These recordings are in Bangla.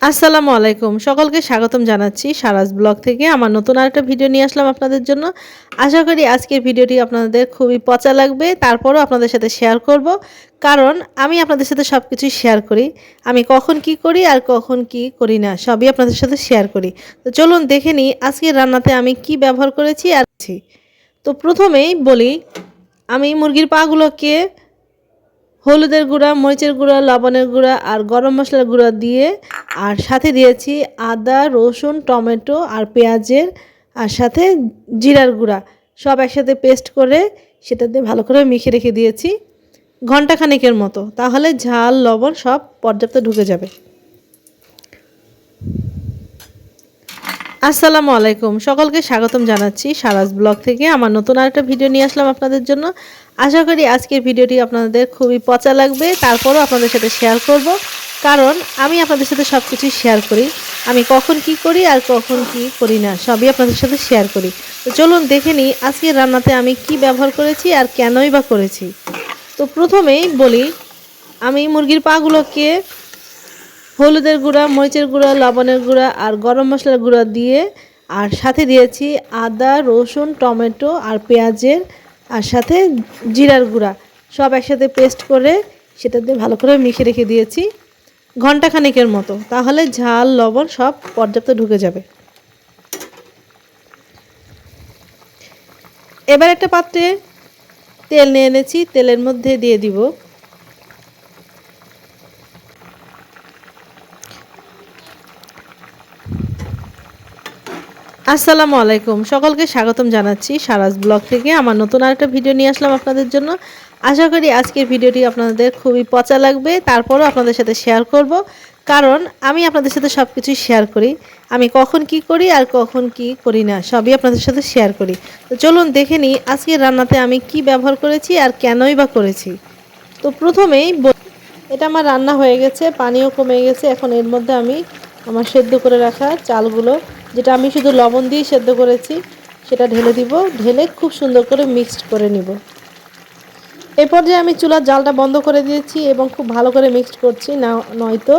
আসসালামু আলাইকুম। সকলকে স্বাগতম জানাচ্ছি সারাজ ব্লগ থেকে। আমার নতুন আরেকটা ভিডিও নিয়ে আসলাম আপনাদের জন্য। আশা করি আজকের ভিডিওটি আপনাদের খুবই পচা লাগবে। তারপরও আপনাদের সাথে শেয়ার করব। কারণ আমি আপনাদের সাথে সব কিছুই শেয়ার করি। আমি কখন কি করি আর কখন কি করি না, সবই আপনাদের সাথে শেয়ার করি। তো চলুন দেখে নিই আজকের রান্নাতে আমি কি ব্যবহার করেছি আর তো প্রথমেই বলি, আমি মুরগির পাগুলোকে হলুদের গুঁড়া, মরিচের গুঁড়া, লবণের গুঁড়া আর গরম মশলার গুঁড়া দিয়ে আর সাথে দিয়েছি আদা, রসুন, টমেটো আর পেঁয়াজের আর সাথে জিরার গুঁড়া। সব একসাথে পেস্ট করে সেটাতে ভালো করে মিখে রেখে দিয়েছি ঘন্টাখানেকের মতো। তাহলে ঝাল, লবণ সব পর্যাপ্ত ঢুকে যাবে। আসসালামু আলাইকুম। সকলকে স্বাগতম জানাচ্ছি সারাজ ব্লগ থেকে। আমার নতুন আরেকটা ভিডিও নিয়ে আসলাম আপনাদের জন্য। আশা করি আজকের ভিডিওটি আপনাদের খুবই পচা লাগবে। তারপরও আপনাদের সাথে শেয়ার করব। কারণ আমি আপনাদের সাথে সব কিছুই শেয়ার করি। আমি কখন কি করি আর কখন কি করি না, সবই আপনাদের সাথে শেয়ার করি। তো চলুন দেখে নিই আজকের রান্নাতে আমি কি ব্যবহার করেছি আর কেনই বা করেছি। তো প্রথমেই বলি, আমি মুরগির পাগুলোকে হলুদের গুঁড়া, মরিচের গুঁড়া, লবণের গুঁড়া আর গরম মশলার গুঁড়া দিয়ে আর সাথে দিয়েছি আদা, রসুন, টমেটো আর পেঁয়াজের আর সাথে জিরার গুঁড়া। সব একসাথে পেস্ট করে সেটাতে ভালো করে মিখে রেখে দিয়েছি। ঘন্টাখানেকের মতো। তাহলে ঝাল, লবণ সব পর্যাপ্ত ঢুকে যাবে। এবার একটা পাত্রে তেল নিয়ে এনেছি। তেলের মধ্যে দিয়ে দিব আসসালামু আলাইকুম। সকলকে স্বাগতম জানাচ্ছি সারাজ ব্লগ থেকে। আমার নতুন আরেকটা ভিডিও নিয়ে আসলাম আপনাদের জন্য। আশা করি আজকের ভিডিওটি আপনাদের খুবই পচা লাগবে। তারপরও আপনাদের সাথে শেয়ার করব। কারণ আমি আপনাদের সাথে সব কিছুই শেয়ার করি। আমি কখন কি করি আর কখন কি করি না, সবই আপনাদের সাথে শেয়ার করি। তো চলুন দেখে নিই আজকের রান্নাতে আমি কি ব্যবহার করেছি আর কেনই বা করেছি। তো প্রথমেই এটা আমার রান্না হয়ে গেছে, পানিও কমে গেছে। এখন এর মধ্যে আমি আমার সেদ্ধ করে রাখা চালগুলো যেটা আমি শুধু লবণ দিয়ে সেদ্ধ করেছি, সেটা ঢেলে দিব। ঢেলে খুব সুন্দর করে মিক্সড করে নিব। এই পর্যায়ে আমি চুলার জালটা বন্ধ করে দিয়েছি এবং খুব ভালো করে মিক্সড করছি। না নয়তো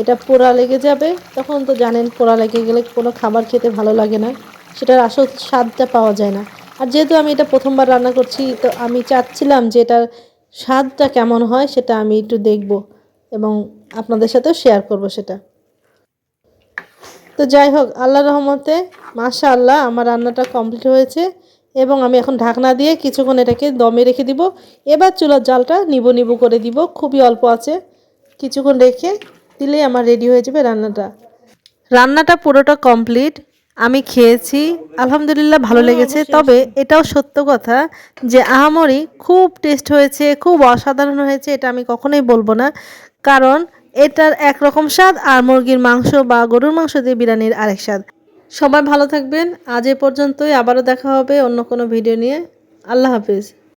এটা পোড়া লেগে যাবে। তখন তো জানেন পোড়া লেগে গেলে কোনো খাবার খেতে ভালো লাগে না। সেটার আসল স্বাদটা পাওয়া যায় না। আর যেহেতু আমি এটা প্রথমবার রান্না করছি, তো আমি চাচ্ছিলাম যে এটার স্বাদটা কেমন হয় সেটা আমি একটু দেখব এবং আপনাদের সাথেও শেয়ার করব সেটা। তো যাই হোক আল্লাহ রহমতে মাশা আল্লাহ আমার রান্নাটা কমপ্লিট হয়েছে এবং আমি এখন ঢাকনা দিয়ে কিছুক্ষণ এটাকে দমে রেখে দিব। এবার চুলার জালটা নিবো নিবো করে দিব, খুবই অল্প আছে। কিছুক্ষণ রেখে দিলেই আমার রেডি হয়ে যাবে রান্নাটা। রান্নাটা পুরোটা কমপ্লিট আমি খেয়েছি, আলহামদুলিল্লাহ ভালো লেগেছে। তবে এটাও সত্য কথা যে আহামরি খুব টেস্ট হয়েছে, খুব অসাধারণ হয়েছে, এটা আমি কখনোই বলব না। কারণ এটার একরকম স্বাদ আর মুরগির মাংস বা গরুর মাংস দিয়ে বিরিয়ানির আরেক স্বাদ। সবাই ভালো থাকবেন। আজ এ পর্যন্তই। আবারও দেখা হবে অন্য কোনো ভিডিও নিয়ে। আল্লাহ হাফিজ।